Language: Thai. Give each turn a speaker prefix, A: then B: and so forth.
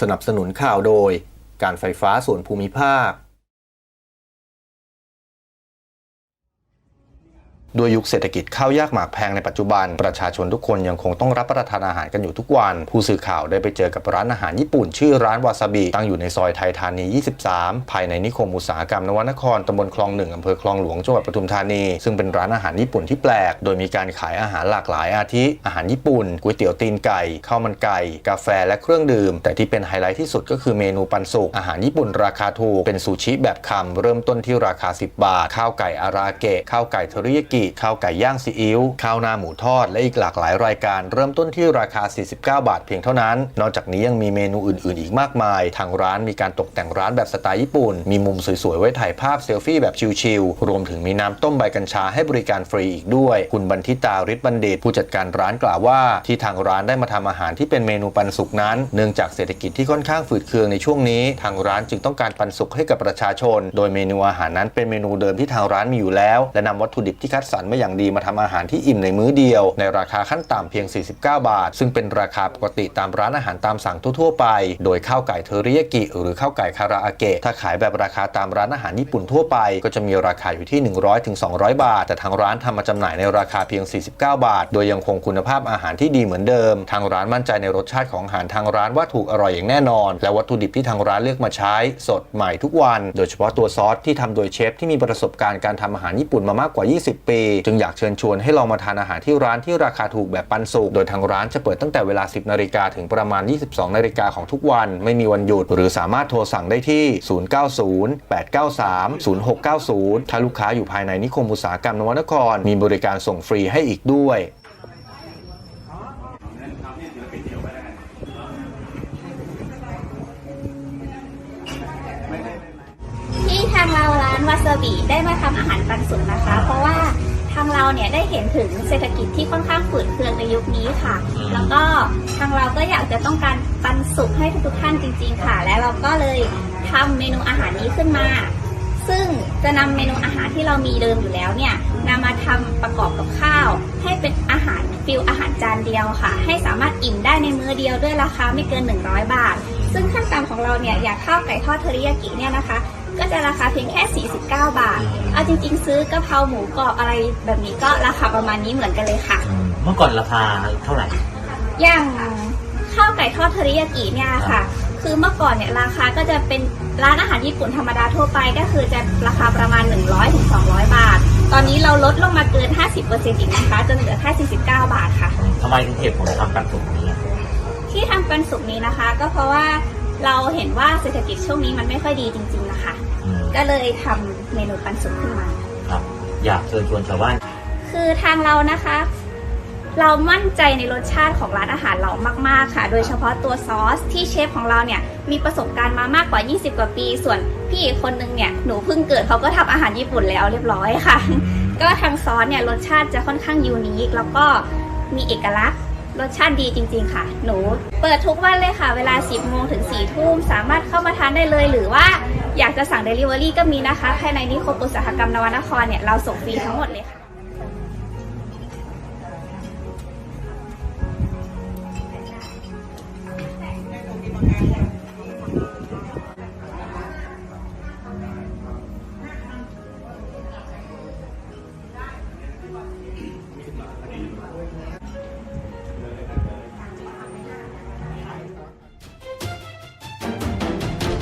A: สนับสนุนข่าวโดย การไฟฟ้าส่วนภูมิภาค ด้วยยุคเศรษฐกิจข้าวยากหมากแพงในปัจจุบัน ประชาชนทุกคนยังคงต้องรับประทานอาหารกันอยู่ทุกวัน ผู้สื่อข่าวได้ไปเจอกับร้านอาหารญี่ปุ่น ชื่อร้านวาซาบิตั้งอยู่ในซอยไทยธานี 23 ภายในนิคมอุตสาหกรรมนวนครตำบลคลองหนึ่งอำเภอคลองหลวงจังหวัดปทุมธานี ซึ่งเป็นร้านอาหารญี่ปุ่นที่แปลก โดยมีการขายอาหารหลากหลายอาทิอาหารญี่ปุ่นก๋วยเตี๋ยวตีนไก่ข้าวมันไก่ กาแฟและเครื่องดื่ม แต่ที่เป็นไฮไลท์ที่สุดก็คือเมนูปันสุกอาหารญี่ปุ่นราคาถูกเป็นซูชิแบบคำเริ่มต้นที่ราคา 10 บาท ข้าวไก่อาราเกะข้าวไก่เทริยากิข้าวไก่ย่างซีอิ๊วข้าวหน้าหมูทอด และอีกหลากหลายรายการเริ่มต้นที่ราคา 49 บาทเพียงเท่านั้น นอกจากนี้ยังมีเมนูอื่น ๆ อีกมากมาย ทางร้านมีการตกแต่งร้านแบบสไตล์ญี่ปุ่น มีมุมสวย ๆ ไว้ถ่ายภาพเซลฟี่แบบชิล ๆ รวมถึงมีน้ำต้มใบกัญชาให้บริการฟรีอีกด้วย คุณบันทิตาฤทธิ์บัณฑิตผู้จัดการร้านกล่าวว่า ที่ทางร้านได้มาทำอาหารที่เป็นเมนูปันสุกนั้น เนื่องจากเศรษฐกิจที่ค่อนข้างฝืดเคืองในช่วงนี้ ทางร้านจึงต้องการปันสุกให้กับประชาชน โดยเมนูอาหารนั้นเป็นเมนูเดิมที่ทางร้านมีอยู่แล้ว และนำวัตถุดิบที่คัดสรรมาอย่างดีมาทำอาหารที่อิ่มในมื้อเดียว ในราคาขั้นต่ำเพียง 49 บาท ซึ่งเป็นราคาปกติตามร้านอาหารตามสั่งทั่วๆไป โดยข้าวไก่เทอริยากิหรือข้าวไก่คาราอาเกะถ้าขายแบบราคาตามร้านอาหารญี่ปุ่นทั่วไป ก็จะมีราคาอยู่ที่ 100-200 บาท แต่ทางร้านทำมาจำหน่ายในราคาเพียง 49 บาท โดยยังคงคุณภาพอาหารที่ดีเหมือนเดิม ทางร้านมั่นใจในรสชาติของอาหารทางร้านว่าถูกอร่อยอย่างแน่นอน และวัตถุดิบที่ทางร้านเลือกมาใช้ สดใหม่ทุกวัน โดยเฉพาะตัวซอสที่ทำโดยเชฟที่มีประสบการณ์การทำอาหารญี่ปุ่นมามากกว่า 20 ปีจึงอยากเชิญชวนให้ลองมาทานอาหารที่ร้านที่ราคาถูกแบบปันสุก โดยทางร้านจะเปิดตั้งแต่เวลา 10 นาฬิกาถึงประมาณ 22 นาฬิกาของทุกวัน ไม่มีวันหยุด หรือสามารถโทรสั่งได้ที่ 090-893-0690 ถ้าลูกค้าอยู่ภายในนิคมอุตสาหกรรมนวนคร มีบริการส่งฟรีให้อีกด้วย
B: ที่ทางเราร้านวาซาบิได้มาทำอาหารปันสุกนะคะ เพราะว่า เราเนี่ยได้เห็นถึงเศรษฐกิจที่ค่อนข้างฝืดเคืองในยุคนี้ค่ะ แล้วก็ทางเราก็อยากจะต้องการปันสุกให้ทุกๆท่านจริง ๆ ค่ะ และเราก็เลยทำเมนูอาหารนี้ขึ้นมา ซึ่งจะนำเมนูอาหารที่เรามีเดิมอยู่แล้วเนี่ยนำมาทำประกอบกับข้าว ให้เป็นอาหารฟิลอาหารจานเดียวค่ะ ให้สามารถอิ่มได้ในมื้อเดียวด้วยราคาไม่เกิน 100 บาท ซึ่งขั้นต่ำของเราเนี่ยอย่างข้าวไก่ทอดเทอริยากิเนี่ยนะคะ ก็จะราคาเพียงแค่ 49 บาท เอาจริง ๆ ซื้อกะเพราหมูกรอบอะไรแบบนี้ก็ราคาประมาณนี้เหมือนกันเลยค่ะ
C: อืมเมื่อก่อนราคาเท่าไหร่
B: อย่างข้าวไก่ทอดเทอริยากิเนี่ยค่ะ คือเมื่อก่อนเนี่ยราคาก็จะเป็นร้านอาหารญี่ปุ่นธรรมดาทั่วไปก็คือจะราคาประมาณ 100ถึง200 บาท ตอนนี้เราลดลงมาเกิน 50%อีกนะคะจนเหลือแค่49 บาทค่ะ
C: ทำไมถึงเหตุผลทำปันสุกนี้
B: ที่ทำเป็นสุกนี้นะคะ ก็เพราะว่า เราเห็นว่าเศรษฐกิจช่วงนี้มันไม่ค่อยดีจริง ๆนะคะ
C: อืม
B: ก็เลยทำเมนูปันสุกขึ้นมา
C: ครับอยากเชิญชวนชาวบ้าน
B: คือทางเรานะคะ เรามั่นใจในรสชาติของร้านอาหารเรามาก ๆ ค่ะ โดยเฉพาะตัวซอสที่เชฟของเราเนี่ยมีประสบการณ์มามากกว่า 20 กว่าปี ส่วนพี่อีกคนนึงเนี่ยหนูเพิ่งเกิดเขาก็ทำอาหารญี่ปุ่นแล้วเรียบร้อยค่ะ ก็ทางซอสเนี่ยรสชาติจะค่อนข้างยูนิคแล้วก็มีเอกลักษณ์ รสชาติดีจริง ๆ ค่ะ หนูเปิดทุกวันเลยค่ะ เวลา 10โมงถึง4ทุ่มสามารถเข้ามาทานได้เลย หรือว่าอยากจะสั่ง Delivery ก็มีนะคะ ภายในนิคมอุตสาหกรรมนวนครเนี่ย เราส่งฟรีทั้งหมดเลยค่ะ